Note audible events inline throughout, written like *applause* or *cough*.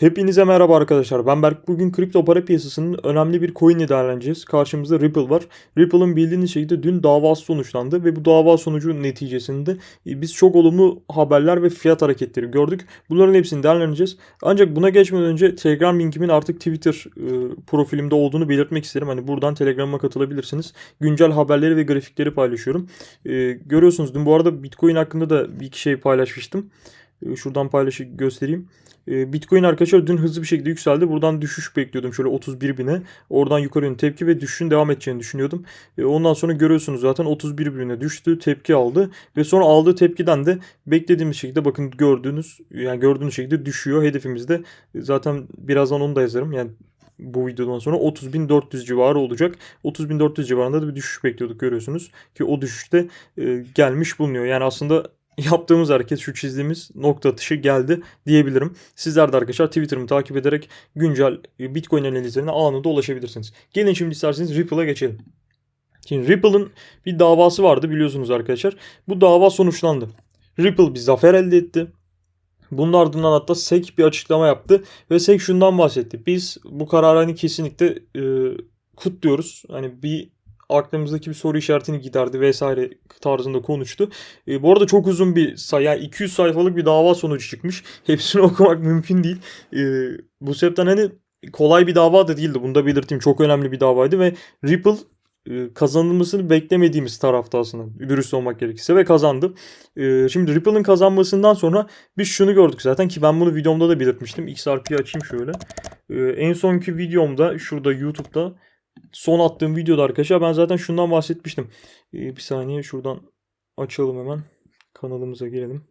Hepinize merhaba arkadaşlar. Ben Berk. Bugün kripto para piyasasının önemli bir coin ile değerleneceğiz. Karşımızda Ripple var. Ripple'ın bildiğiniz şekilde dün davası sonuçlandı ve bu dava sonucu neticesinde e, biz çok olumlu haberler ve fiyat hareketleri gördük. Bunların hepsini değerleneceğiz. Ancak buna geçmeden önce Telegram linkimin artık Twitter e, profilimde olduğunu belirtmek isterim. Hani buradan Telegram'a katılabilirsiniz. Güncel haberleri ve grafikleri paylaşıyorum. E, görüyorsunuz dün bu arada Bitcoin hakkında da bir iki şey paylaşmıştım. E, şuradan paylaşıp göstereyim. E, Bitcoin arkadaşlar dün hızlı bir şekilde yükseldi. Buradan düşüş bekliyordum şöyle 31 bine. Oradan yukarı yönlü tepki ve düşüşün devam edeceğini düşünüyordum. E, Ondan sonra görüyorsunuz zaten 31 bine düştü. Tepki aldı. Ve sonra aldığı tepkiden de beklediğimiz şekilde bakın gördüğünüz yani gördüğünüz şekilde düşüyor. Hedefimizde zaten birazdan onu da yazarım. Yani bu videodan sonra 30.400 civarı olacak. 30.400 civarında da bir düşüş bekliyorduk görüyorsunuz. Ki o düşüşte e, gelmiş bulunuyor. Yani aslında yaptığımız hareket şu çizdiğimiz nokta atışı geldi diyebilirim. Sizler de arkadaşlar Twitter'ımı takip ederek güncel Bitcoin analizlerine anında ulaşabilirsiniz. Gelin şimdi isterseniz Ripple'a geçelim. Şimdi Ripple'ın bir davası vardı biliyorsunuz arkadaşlar. Bu dava sonuçlandı. Ripple bir zafer elde etti. Bunun ardından hatta SEC bir açıklama yaptı ve SEC şundan bahsetti. Biz bu kararı hani kesinlikle e, kutluyoruz. Hani bir aklımızdaki bir soru işaretini giderdi vesaire tarzında konuştu. E, bu arada çok uzun bir say yani 200 sayfalık bir dava sonucu çıkmış. *laughs* Hepsini okumak mümkün değil. E, bu sebepten hani kolay bir dava da değildi. Bunu da belirteyim. Çok önemli bir davaydı ve Ripple e, kazanılmasını beklemediğimiz tarafta aslında dürüst olmak gerekirse ve kazandı. E, şimdi Ripple'ın kazanmasından sonra biz şunu gördük zaten ki ben bunu videomda da belirtmiştim. XRP'yi açayım şöyle. E, en sonki videomda şurada YouTube'da son attığım videoda arkadaşlar ben zaten şundan bahsetmiştim. Ee, bir saniye şuradan açalım hemen. Kanalımıza girelim.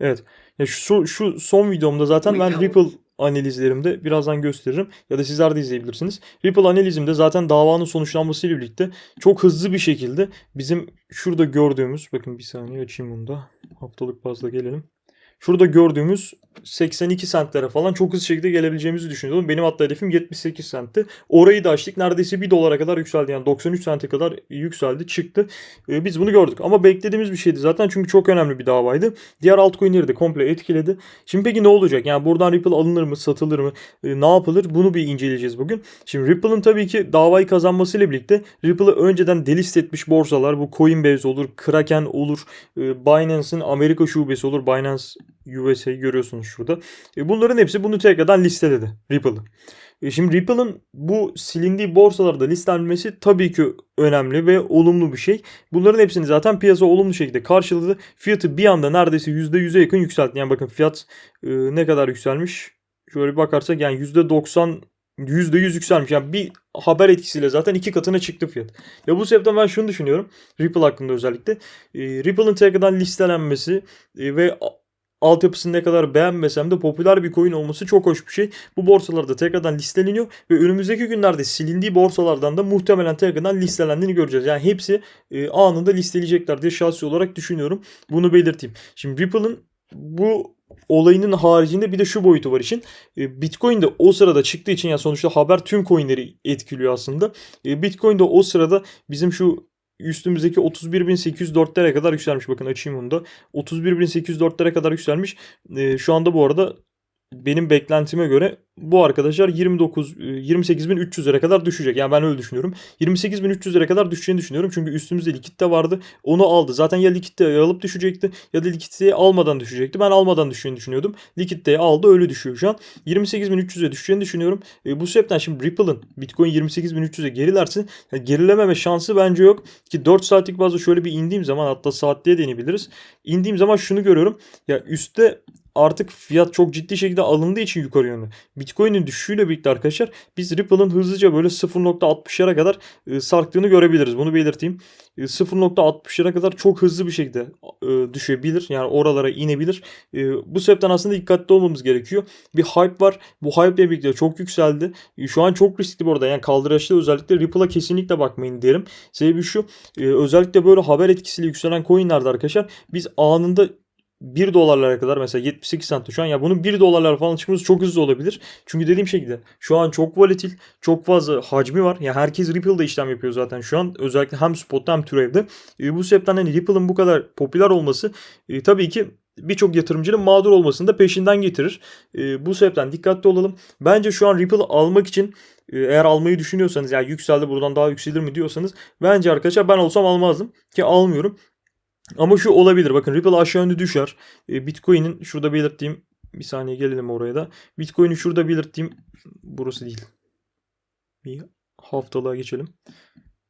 Evet. Ya şu, şu son videomda zaten ben Ripple analizlerimde birazdan gösteririm ya da sizler de izleyebilirsiniz. Ripple analizimde zaten davanın sonuçlanmasıyla birlikte çok hızlı bir şekilde bizim şurada gördüğümüz bakın bir saniye açayım bunu da haftalık bazda gelelim. Şurada gördüğümüz 82 sentlere falan çok hızlı şekilde gelebileceğimizi düşünüyordum. Benim hatta hedefim 78 sentti. Orayı da açtık. Neredeyse 1 dolara kadar yükseldi. Yani 93 sente kadar yükseldi. Çıktı. Ee, biz bunu gördük. Ama beklediğimiz bir şeydi zaten. Çünkü çok önemli bir davaydı. Diğer altcoin'leri de komple etkiledi. Şimdi peki ne olacak? Yani buradan Ripple alınır mı? Satılır mı? Ee, ne yapılır? Bunu bir inceleyeceğiz bugün. Şimdi Ripple'ın tabii ki davayı kazanmasıyla birlikte Ripple'ı önceden delist etmiş borsalar. Bu Coinbase olur, Kraken olur, e, Binance'ın Amerika şubesi olur. Binance USA'yı görüyorsunuz şurada. E, bunların hepsi bunu tekrardan listeledi Ripple'ı. E, şimdi Ripple'ın bu silindiği borsalarda listelenmesi tabii ki önemli ve olumlu bir şey. Bunların hepsini zaten piyasa olumlu şekilde karşıladı. Fiyatı bir anda neredeyse %100'e yakın yükseltti. Yani bakın fiyat e, ne kadar yükselmiş? Şöyle bir bakarsak yani %90 %100 yükselmiş. Yani bir haber etkisiyle zaten iki katına çıktı fiyat. Ya bu sebepten ben şunu düşünüyorum. Ripple hakkında özellikle. E, Ripple'ın tekrardan listelenmesi e, ve altyapısını ne kadar beğenmesem de popüler bir coin olması çok hoş bir şey. Bu borsalarda tekrardan listeleniyor ve önümüzdeki günlerde silindiği borsalardan da muhtemelen tekrardan listelendiğini göreceğiz. Yani hepsi e, anında listeleyecekler diye şahsi olarak düşünüyorum. Bunu belirteyim. Şimdi Ripple'ın bu olayının haricinde bir de şu boyutu var için. E, Bitcoin de o sırada çıktığı için ya sonuçta haber tüm coinleri etkiliyor aslında. E, Bitcoin de o sırada bizim şu üstümüzdeki 31.804'lere kadar yükselmiş. Bakın açayım onu da. 31.804'lere kadar yükselmiş. Ee, şu anda bu arada benim beklentime göre bu arkadaşlar 29 28.300'lere kadar düşecek. Yani ben öyle düşünüyorum. 28.300'lere kadar düşeceğini düşünüyorum. Çünkü üstümüzde likitte vardı. Onu aldı. Zaten ya likitte alıp düşecekti ya da likitteyi almadan düşecekti. Ben almadan düşeceğini düşünüyordum. Likitteyi aldı öyle düşüyor şu an. 28.300'e düşeceğini düşünüyorum. E, bu sebepten şimdi Ripple'ın Bitcoin 28.300'e gerilerse yani gerilememe şansı bence yok. Ki 4 saatlik bazda şöyle bir indiğim zaman hatta saatliğe deneyebiliriz. İndiğim zaman şunu görüyorum. Ya üstte artık fiyat çok ciddi şekilde alındığı için yukarı yönlü. Bitcoin'in düşüşüyle birlikte arkadaşlar biz Ripple'ın hızlıca böyle 0.60'lara kadar e, sarktığını görebiliriz. Bunu belirteyim. E, 0.60'lara kadar çok hızlı bir şekilde e, düşebilir. Yani oralara inebilir. E, bu sebepten aslında dikkatli olmamız gerekiyor. Bir hype var. Bu hype ile birlikte çok yükseldi. E, şu an çok riskli bu arada. Yani kaldıraçta özellikle Ripple'a kesinlikle bakmayın derim. Sebebi şu. E, özellikle böyle haber etkisiyle yükselen coinlerde arkadaşlar biz anında 1 dolarlara kadar mesela 78 cent şu an ya bunun 1 dolarlar falan çıkması çok hızlı olabilir. Çünkü dediğim şekilde şu an çok volatil, çok fazla hacmi var. Ya yani herkes Ripple'da işlem yapıyor zaten şu an. Özellikle hem spotta hem türevde. E, bu sebepten hani Ripple'ın bu kadar popüler olması e, tabii ki birçok yatırımcının mağdur olmasını da peşinden getirir. E, bu sebepten dikkatli olalım. Bence şu an Ripple almak için e, eğer almayı düşünüyorsanız yani yükseldi buradan daha yükselir mi diyorsanız bence arkadaşlar ben olsam almazdım ki almıyorum. Ama şu olabilir. Bakın Ripple aşağı yönlü düşer. E, Bitcoin'in şurada belirttiğim bir saniye gelelim oraya da. Bitcoin'in şurada belirttiğim burası değil. Bir haftalığa geçelim.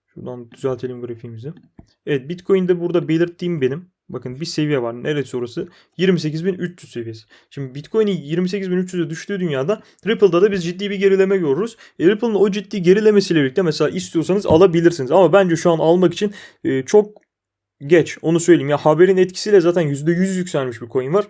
Şuradan düzeltelim grafiğimizi. Evet Bitcoin'de burada belirttiğim benim. Bakın bir seviye var. Neresi orası? 28.300 seviyesi. Şimdi Bitcoin'in 28.300'e düştüğü dünyada Ripple'da da biz ciddi bir gerileme görürüz. E, Ripple'ın o ciddi gerilemesiyle birlikte mesela istiyorsanız alabilirsiniz. Ama bence şu an almak için e, çok geç. Onu söyleyeyim. Ya haberin etkisiyle zaten %100 yükselmiş bir coin var.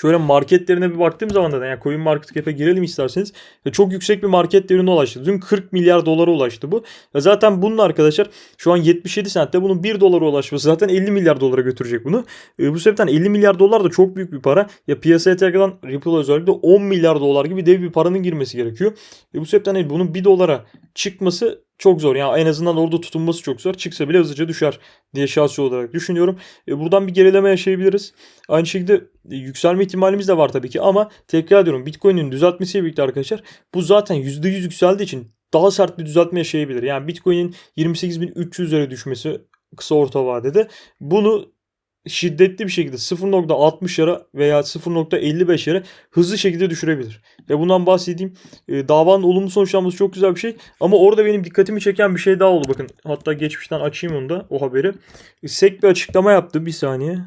Şöyle marketlerine bir baktığım zaman da yani Coin Market Cap'e girelim isterseniz. Ya çok yüksek bir market değerine ulaştı. Dün 40 milyar dolara ulaştı bu. Ya zaten bunun arkadaşlar şu an 77 centte bunun 1 dolara ulaşması zaten 50 milyar dolara götürecek bunu. E, bu sebepten 50 milyar dolar da çok büyük bir para. Ya piyasaya tekrardan Ripple özellikle 10 milyar dolar gibi dev bir paranın girmesi gerekiyor. E, bu sebepten hani bunun 1 dolara çıkması çok zor. Yani en azından orada tutunması çok zor. Çıksa bile hızlıca düşer diye şahsi olarak düşünüyorum. E, buradan bir gerileme yaşayabiliriz. Aynı şekilde e, yükselme ihtimalimiz de var tabii ki ama tekrar ediyorum Bitcoin'in düzeltmesiyle birlikte arkadaşlar bu zaten %100 yükseldiği için daha sert bir düzeltme yaşayabilir. Yani Bitcoin'in 28.300'lere düşmesi kısa orta vadede bunu şiddetli bir şekilde 0.60'lara veya 0.55'lere hızlı şekilde düşürebilir. Ve bundan bahsedeyim. E, davanın olumlu sonuçlanması çok güzel bir şey. Ama orada benim dikkatimi çeken bir şey daha oldu. Bakın hatta geçmişten açayım onu da o haberi. E, SEC bir açıklama yaptı. Bir saniye.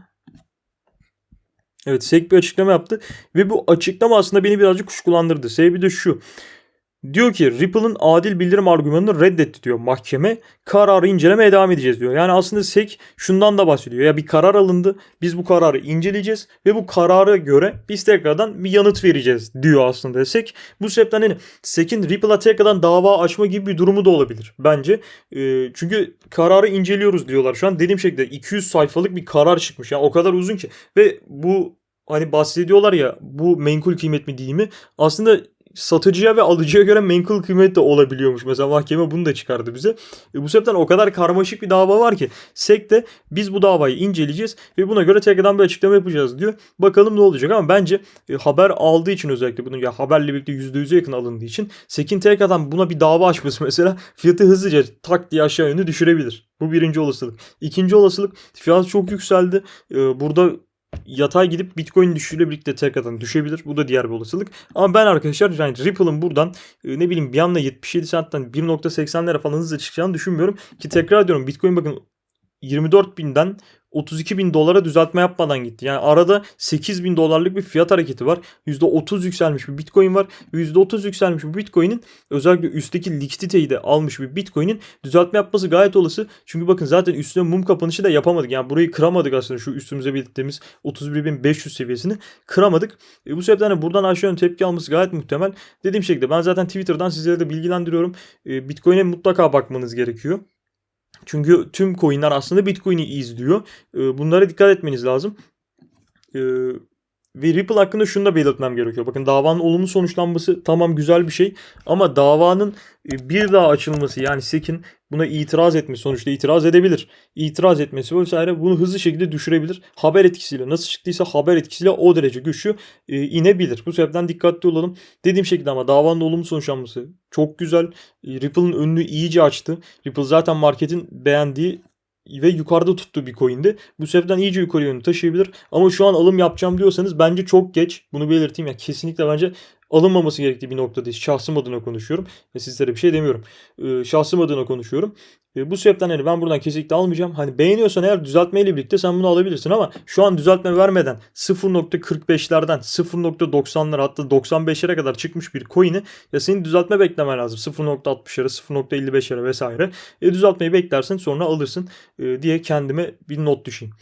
Evet SEC bir açıklama yaptı. Ve bu açıklama aslında beni birazcık kuşkulandırdı. Sebebi de şu. Diyor ki Ripple'ın adil bildirim argümanını reddetti diyor mahkeme. Kararı incelemeye devam edeceğiz diyor. Yani aslında SEC şundan da bahsediyor. Ya bir karar alındı. Biz bu kararı inceleyeceğiz ve bu karara göre biz tekrardan bir yanıt vereceğiz diyor aslında SEC. Bu sebepten hani SEC'in Ripple'a tekrardan dava açma gibi bir durumu da olabilir bence. E, çünkü kararı inceliyoruz diyorlar şu an. Dediğim şekilde 200 sayfalık bir karar çıkmış. Yani o kadar uzun ki. Ve bu hani bahsediyorlar ya bu menkul kıymet mi değil mi? Aslında satıcıya ve alıcıya göre menkul kıymet de olabiliyormuş. Mesela mahkeme bunu da çıkardı bize. E bu sebepten o kadar karmaşık bir dava var ki SEC de biz bu davayı inceleyeceğiz ve buna göre tekrardan bir açıklama yapacağız diyor. Bakalım ne olacak ama bence e, haber aldığı için özellikle bunu ya haberle birlikte %100'e yakın alındığı için SEC'in tekrardan buna bir dava açması *laughs* mesela fiyatı hızlıca tak diye aşağı yönlü düşürebilir. Bu birinci olasılık. İkinci olasılık fiyat çok yükseldi. Ee, burada yatay gidip Bitcoin düşüşüyle birlikte tekrardan düşebilir. Bu da diğer bir olasılık. Ama ben arkadaşlar yani Ripple'ın buradan e, ne bileyim bir anda 77 centten 1.80'lere falan hızla çıkacağını düşünmüyorum. Ki tekrar diyorum Bitcoin bakın 24 binden 32 bin dolara düzeltme yapmadan gitti. Yani arada 8 bin dolarlık bir fiyat hareketi var. %30 yükselmiş bir bitcoin var. %30 yükselmiş bir bitcoin'in özellikle üstteki likiditeyi de almış bir bitcoin'in düzeltme yapması gayet olası. Çünkü bakın zaten üstüne mum kapanışı da yapamadık. Yani burayı kıramadık aslında şu üstümüze belirttiğimiz 31.500 seviyesini kıramadık. E bu sebepten de buradan aşağı yönlü tepki alması gayet muhtemel. Dediğim şekilde ben zaten Twitter'dan sizlere de bilgilendiriyorum. E, Bitcoin'e mutlaka bakmanız gerekiyor. Çünkü tüm coinler aslında Bitcoin'i izliyor. Ee, bunlara dikkat etmeniz lazım. Ve Ripple hakkında şunu da belirtmem gerekiyor. Bakın davanın olumlu sonuçlanması tamam güzel bir şey. Ama davanın e, bir daha açılması yani SEC'in buna itiraz etmesi sonuçta itiraz edebilir. İtiraz etmesi vesaire bunu hızlı şekilde düşürebilir. Haber etkisiyle nasıl çıktıysa haber etkisiyle o derece güçlü e, inebilir. Bu sebepten dikkatli olalım. Dediğim şekilde ama davanın olumlu sonuçlanması çok güzel. E, Ripple'ın önünü iyice açtı. Ripple zaten marketin beğendiği ve yukarıda tuttuğu bir coin'di. Bu sebepten iyice yukarı yönlü taşıyabilir. Ama şu an alım yapacağım diyorsanız bence çok geç. Bunu belirteyim ya kesinlikle bence alınmaması gerektiği bir noktadayız. Şahsım adına konuşuyorum. Ve sizlere bir şey demiyorum. Ee, şahsım adına konuşuyorum. Ee, bu sebepten hani ben buradan kesinlikle almayacağım. Hani beğeniyorsan eğer düzeltmeyle birlikte sen bunu alabilirsin ama şu an düzeltme vermeden 0.45'lerden 0.90'lara hatta 95'lere kadar çıkmış bir coin'i ya senin düzeltme beklemen lazım. 0.60'lara 0.55'lere vesaire. E, düzeltmeyi beklersin sonra alırsın e, diye kendime bir not düşeyim.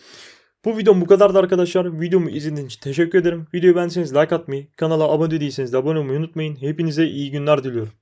Bu videom bu kadardı arkadaşlar. Videomu izlediğiniz için teşekkür ederim. Videoyu beğendiyseniz like atmayı, kanala abone değilseniz de abone olmayı unutmayın. Hepinize iyi günler diliyorum.